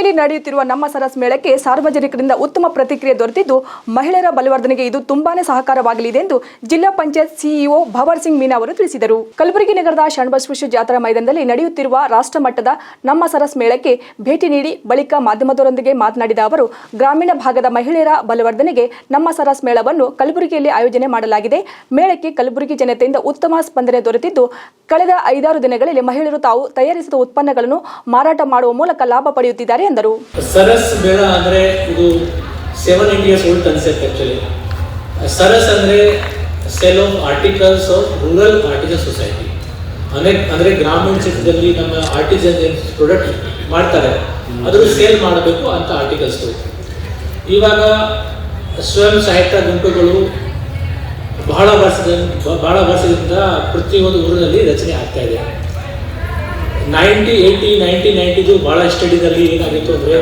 ಕಲಬುರಗಿಯಲ್ಲಿ ನಡೆಯುತ್ತಿರುವ ನಮ್ಮ ಸರಸ್ ಮೇಳಕ್ಕೆ ಸಾರ್ವಜನಿಕರಿಂದ ಉತ್ತಮ ಪ್ರತಿಕ್ರಿಯೆ ದೊರೆತಿದ್ದು, ಮಹಿಳೆಯರ ಬಲವರ್ಧನೆಗೆ ಇದು ತುಂಬಾನೇ ಸಹಕಾರವಾಗಲಿದೆ ಎಂದು ಜಿಲ್ಲಾ ಪಂಚಾಯತ್ ಸಿಇಒ ಭವರ್ ಸಿಂಗ್ ಮೀನಾ ಅವರು ತಿಳಿಸಿದರು. ಕಲಬುರಗಿ ನಗರದ ಶರಣಬಸವೇಶ್ವರ ಜಾತ್ರಾ ಮೈದಾನದಲ್ಲಿ ನಡೆಯುತ್ತಿರುವ ರಾಷ್ಟ್ರ ಮಟ್ಟದ ನಮ್ಮ ಸರಸ್ ಮೇಳಕ್ಕೆ ಭೇಟಿ ನೀಡಿ ಬಳಿಕ ಮಾಧ್ಯಮದವರೊಂದಿಗೆ ಮಾತನಾಡಿದ ಅವರು, ಗ್ರಾಮೀಣ ಭಾಗದ ಮಹಿಳೆಯರ ಬಲವರ್ಧನೆಗೆ ನಮ್ಮ ಸರಸ್ ಮೇಳವನ್ನು ಕಲಬುರಗಿಯಲ್ಲಿ ಆಯೋಜನೆ ಮಾಡಲಾಗಿದೆ. ಮೇಳಕ್ಕೆ ಕಲಬುರಗಿ ಜನತೆಯಿಂದ ಉತ್ತಮ ಸ್ಪಂದನೆ ದೊರೆತಿದ್ದು, ಕಳೆದ ಐದಾರು ದಿನಗಳಲ್ಲಿ ಮಹಿಳೆಯರು ತಾವು ತಯಾರಿಸಿದ ಉತ್ಪನ್ನಗಳನ್ನು ಮಾರಾಟ ಮಾಡುವ ಮೂಲಕ ಲಾಭ ಪಡೆಯುತ್ತಿದ್ದಾರೆ ಎಂದರು. ಸರಸ್ ಬೇಡ ಅಂದರೆ ಇದು seven India's old concept actually SARAS ಅಂದರೆ sale of articles of rural article society ಅಂದ್ರೆ ಅಂದರೆ ಗ್ರಾಮೀಣ ಕ್ಷೇತ್ರದಲ್ಲಿ ನಮ್ಮ ಆರ್ಟಿಸನ್ ಪ್ರೊಡಕ್ಟ್ ಮಾಡ್ತಾರೆ. ಅದ್ರ ಸೇಲ್ ಮಾಡಬೇಕು ಅಂತ ಆರ್ಟಿಕಲ್ಸ್ ಇವಾಗ ಸ್ವಯಂ ಸಹಾಯಕ ಗುಂಪುಗಳು ಬಹಳ ವರ್ಷದ ಬಹಳ ವರ್ಷದಿಂದ ಪ್ರತಿಯೊಂದು ಊರಿನಲ್ಲಿ ರಚನೆ ಆಗ್ತಾ ಇದೆ. ನೈಂಟಿ ಏಯ್ಟಿ ನೈಂಟಿ ನೈಂಟಿದು ಭಾಳ ಸ್ಟಡಿದಲ್ಲಿ ಏನಾಗಿತ್ತು ಅಂದರೆ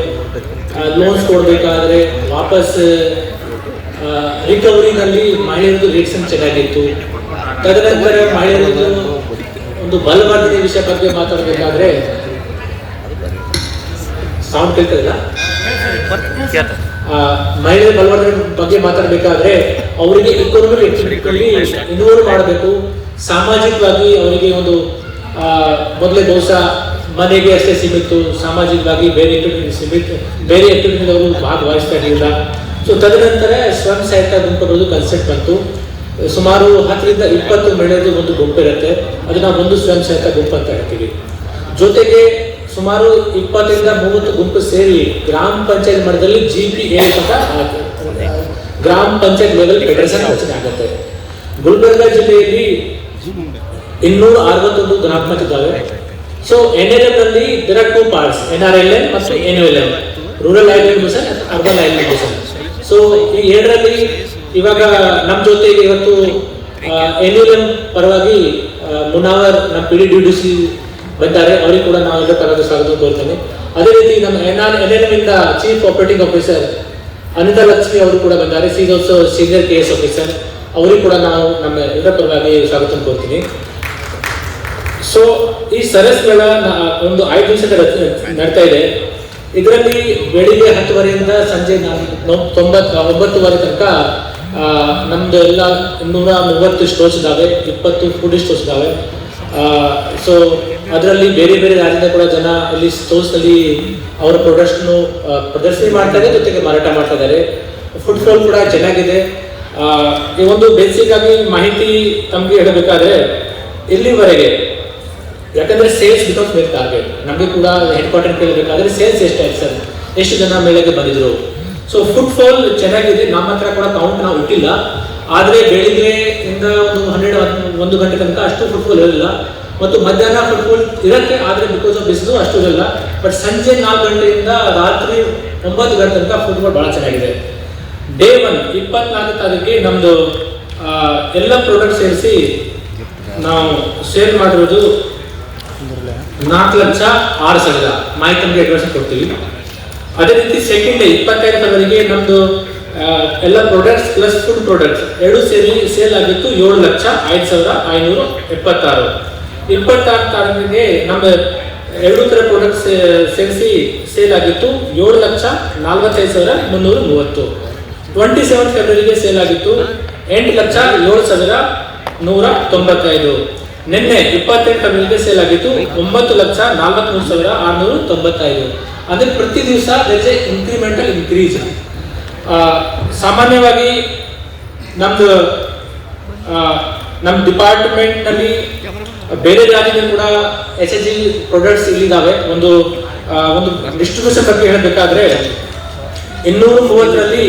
ಲೋನ್ಸ್ ಕೊಡಬೇಕಾದ್ರೆ ವಾಪಸ್ ರಿಕವರಿನಲ್ಲಿ ಮಹಿಳೆಯರದ್ದು ರೇಟ್ಸನ್ ಚೆನ್ನಾಗಿತ್ತು. ತದನಂತರ ಮಹಿಳೆಯರದ್ದು ಒಂದು ಬಲವರ್ಧನೆ ವಿಷಯ ಬಗ್ಗೆ ಮಾತಾಡಬೇಕಾದ್ರೆ ಸೌಂಡ್ ಕೇಳ್ತದಲ್ಲ? ಮಹಿಳೆಯರ ಬಲವರ್ಧನೆ ಬಗ್ಗೆ ಮಾತಾಡಬೇಕಾದ್ರೆ ಅವರಿಗೆ ಇಕೋನಮಿಕ್ ಇನ್ವಾಲ್ವ್ ಮಾಡಬೇಕು. ಸಾಮಾಜಿಕವಾಗಿ ಅವರಿಗೆ ಒಂದು ಮೊದಲೇ ಬಹುಶಃ ಮನೆಗೆ ಅಷ್ಟೇ ಸೀಮಿತ್ತು ಸಾಮಾಜಿಕವಾಗಿ ಬೇರೆ ಎಕ್ಟಿವಿಟಿ ಸೀಮಿತ, ಬೇರೆ ಆಕ್ಟಿವಿಟಿಯಲ್ಲಿ ಅವರು ಭಾಗವಹಿಸ್ತಾ ಇರಲಿಲ್ಲ. ಸೊ ತದನಂತರ ಸ್ವಯಂ ಸಹಾಯಕ ಗುಂಪುಗಳು ಕನ್ಸೆಪ್ಟ್ ಬಂತು. ಸುಮಾರು ಹತ್ತರಿಂದ ಇಪ್ಪತ್ತು ಮಹಿಳೆಯರದು ಒಂದು ಗುಂಪು ಇರುತ್ತೆ. ಅದನ್ನ ಒಂದು ಸ್ವಯಂ ಸಹಾಯಕ ಗುಂಪು ಅಂತ ಹೇಳ್ತೀವಿ. ಜೊತೆಗೆ ಸುಮಾರು ಇಪ್ಪತ್ತರಿಂದ ಮೂವತ್ತು ಗುಂಪು ಸೇರಿ ಗ್ರಾಮ ಪಂಚಾಯತ್ ಮಟ್ಟದಲ್ಲಿ ಜಿ ಪಿ ಎ. ಗ್ರಾಮ ಪಂಚಾಯತ್ ಲೆವೆಲ್ ಫೆಡರೇಷನ್ ರಚನೆ ಆಗುತ್ತೆ. ಗುಲ್ಬರ್ಗ ಜಿಲ್ಲೆಯಲ್ಲಿ ಇನ್ನೂರ ಅರವತ್ತೊಂದು ಧನಾತ್ಮಕ ಇದ್ದಾವೆ ಸೊ ಎನ್ ಎಲ್ ಎಂ ನಲ್ಲಿ there two parts N R L M ಮತ್ತು N L rural livelihood mission urban livelihood mission so ಈ ಎರಡರಲ್ಲಿ ಇವಾಗ ನಮ್ಮ ಜೊತೆ ಇವತ್ತು ಎನ್ ಎಲ್ ಪರವಾಗಿ ಮುನಾವರ್ ನಮ್ಮ P D D D C ಬಂದಿದ್ದಾರೆ ಅವರಿಗೆ ಕೂಡ ನಾವು ಎಲ್ಲ ತರಹದ ಸ್ವಾಗತ ಕೋರ್ತೇನೆ. ಅದೇ ರೀತಿ ನಮ್ಮ N R N L M chief operating officer Anitha Lakshmi ಅವರು ಕೂಡ ಬಂದಿದ್ದಾರೆ C also senior K S officer ಅವರಿಗೆ ಕೂಡ ನಾವು ನಮ್ಮ ಎಲ್ಲರ ಪರವಾಗಿ ಸ್ವಾಗತ ಕೋರ್ತೀನಿ ಸೊ ಈ ಸರಸ್ಗಳ ಒಂದು ಐದು ದಿವಸದ ನಡ್ತಾ ಇದೆ. ಇದರಲ್ಲಿ ಬೆಳಿಗ್ಗೆ ಹತ್ತುವರೆಯಿಂದ ಸಂಜೆ ತೊಂಬತ್ ಒಂಬತ್ತುವರೆ ತನಕ ನಮ್ದು ಎಲ್ಲ ಇನ್ನೂರ ಮೂವತ್ತು ಸ್ಟೋರ್ಸ್ ಇದಾವೆ, ಇಪ್ಪತ್ತು ಫುಡ್ ಸ್ಟೋರ್ಸ್ ಇದಾವೆ. ಸೊ ಅದರಲ್ಲಿ ಬೇರೆ ಬೇರೆ ರಾಜ್ಯದ ಕೂಡ ಜನ ಇಲ್ಲಿ ಸ್ಟೋರ್ಸ್ನಲ್ಲಿ ಅವರ ಪ್ರಾಡಕ್ಟ್ಸ್ನು ಪ್ರದರ್ಶನ ಮಾಡ್ತಾರೆ ಜೊತೆಗೆ ಮಾರಾಟ ಮಾಡ್ತಾ ಇದ್ದಾರೆ. ಫುಡ್ ಫ್ಲೋ ಕೂಡ ಚೆನ್ನಾಗಿದೆ. ಈ ಒಂದು ಬೇಸಿಕ್ ಆಗಿ ಮಾಹಿತಿ ತಮಗೆ ಹೇಳಬೇಕಾದ್ರೆ, ಇಲ್ಲಿವರೆಗೆ, ಯಾಕಂದ್ರೆ ಸೇಲ್ಸ್ ಬಿಕಾಸ್ ಬೇಕು ಟಾರ್ಗೆಟ್ ನಮಗೆ ಕೂಡ ಹೆಡ್ ಕ್ವಾರ್ಟರ್ ಕೇಳಬೇಕಾದ್ರೆ ಸೇಲ್ಸ್ ಎಷ್ಟಾಯ್ತು ಸರ್? ಎಷ್ಟು ಜನ ಮೇಲೆಗೆ ಬಂದಿದ್ರು? ಸೊ ಫುಡ್ ಫಾಲ್ ಚೆನ್ನಾಗಿದೆ. ನಮ್ಮ ಹತ್ರ ಕೂಡ ಕೌಂಟ್ ನಾವು ಇಟ್ಟಿಲ್ಲ. ಆದ್ರೆ ಬೆಳಿಗ್ಗೆ ಇಂದ ಒಂದು ಹನ್ನೆರಡು, ಒಂದು ಗಂಟೆ ತನಕ ಅಷ್ಟು ಫುಡ್ ಫಾಲ್ ಇರಲಿಲ್ಲ. ಮತ್ತು ಮಧ್ಯಾಹ್ನ ಫುಡ್ ಫಾಲ್ ಇರಕ್ಕೆ ಆದ್ರೆ ಬಿಕಾಸ್ ಆಫ್ ಬಿಸಿಲು ಅಷ್ಟು ಇರಲಿಲ್ಲ. ಬಟ್ ಸಂಜೆ ನಾಲ್ಕು ಗಂಟೆಯಿಂದ ರಾತ್ರಿ ಒಂಬತ್ತು ಗಂಟೆ ತನಕ ಫುಟ್ಬಾಲ್ ಬಹಳ ಚೆನ್ನಾಗಿದೆ. ಡೇ ಒನ್ ಇಪ್ಪತ್ನಾಲ್ಕು ತಾರೀಕಿಗೆ ನಮ್ದು ಆ, ಎಲ್ಲ ಪ್ರಾಡಕ್ಟ್ ಸೇರಿಸಿ ನಾವು ಸೇಲ್ ಮಾಡಿರೋದು ನಾಲ್ಕು ಲಕ್ಷ ಆರು ಸಾವಿರ. ಮಾಹಿತಿ ಅಡ್ವಾನ್ಸ್ ಕೊಡ್ತೀವಿ. ಅದೇ ರೀತಿ ಸೆಕೆಂಡ್ ಡೇ ಇಪ್ಪತ್ತೈದು ತಾರೀಕಿಗೆ ನಮ್ದು ಆ, ಎಲ್ಲ ಪ್ರಾಡಕ್ಟ್ಸ್ ಪ್ಲಸ್ ಫುಡ್ ಪ್ರಾಡಕ್ಟ್ಸ್ ಎರಡು ಸೇರಿ ಸೇಲ್ ಆಗಿತ್ತು ಏಳು ಲಕ್ಷ ಐದು ಸಾವಿರ ಐನೂರು ಎಪ್ಪತ್ತಾರು. ಇಪ್ಪತ್ತಾರು ತಾರೀಕಿಗೆ ನಮ್ಮ ಎರಡು ಥರ ಪ್ರಾಡಕ್ಟ್ಸ್ ಸೇರಿಸಿ ಸೇಲ್ ಆಗಿತ್ತು ಏಳು ಲಕ್ಷ ನಲ್ವತ್ತೈದು ಸಾವಿರ ಮುನ್ನೂರ ಮೂವತ್ತು. ಟ್ವೆಂಟಿ ಸೆವೆನ್ ಫೆಬ್ರವರಿಗೆ ಸೇಲ್ ಆಗಿತ್ತು. ಎಂಟು ಲಕ್ಷ ಏಳು ಸಾವಿರ ನೂರ ತೊಂಬತ್ತೈದು. ನಿನ್ನೆ ಇಪ್ಪತ್ತೆಂಟು ಫೆಬ್ರವರಿಗೆ ಸೇಲ್ ಆಗಿತ್ತು. ಒಂಬತ್ತು ಲಕ್ಷ ನಲವತ್ಮೂರು ಸಾವಿರ ಆರುನೂರ ತೊಂಬತ್ತೈದು. ಅಂದ್ರೆ ಪ್ರತಿ ದಿವಸ ಎ ಇನ್ಕ್ರಿಮೆಂಟಲ್ ಇನ್ಕ್ರೀಸ್ ಸಾಮಾನ್ಯವಾಗಿ ನಮ್ದು ನಮ್ಮ ಡಿಪಾರ್ಟ್ಮೆಂಟ್ನಲ್ಲಿ ಬೇರೆ ರಾಜ್ಯದಲ್ಲಿ ಕೂಡ ಎಸ್ ಎಚ್ ಜಿ ಪ್ರಾಡಕ್ಟ್ಸ್ ಇಲ್ಲಿದ್ದಾವೆ. ಒಂದು ಒಂದು ಡಿಸ್ಟ್ರಿಬ್ಯೂಷನ್ ಬಗ್ಗೆ ಹೇಳಬೇಕಾದ್ರೆ, ಇನ್ನೂರ ಮೂವತ್ತರಲ್ಲಿ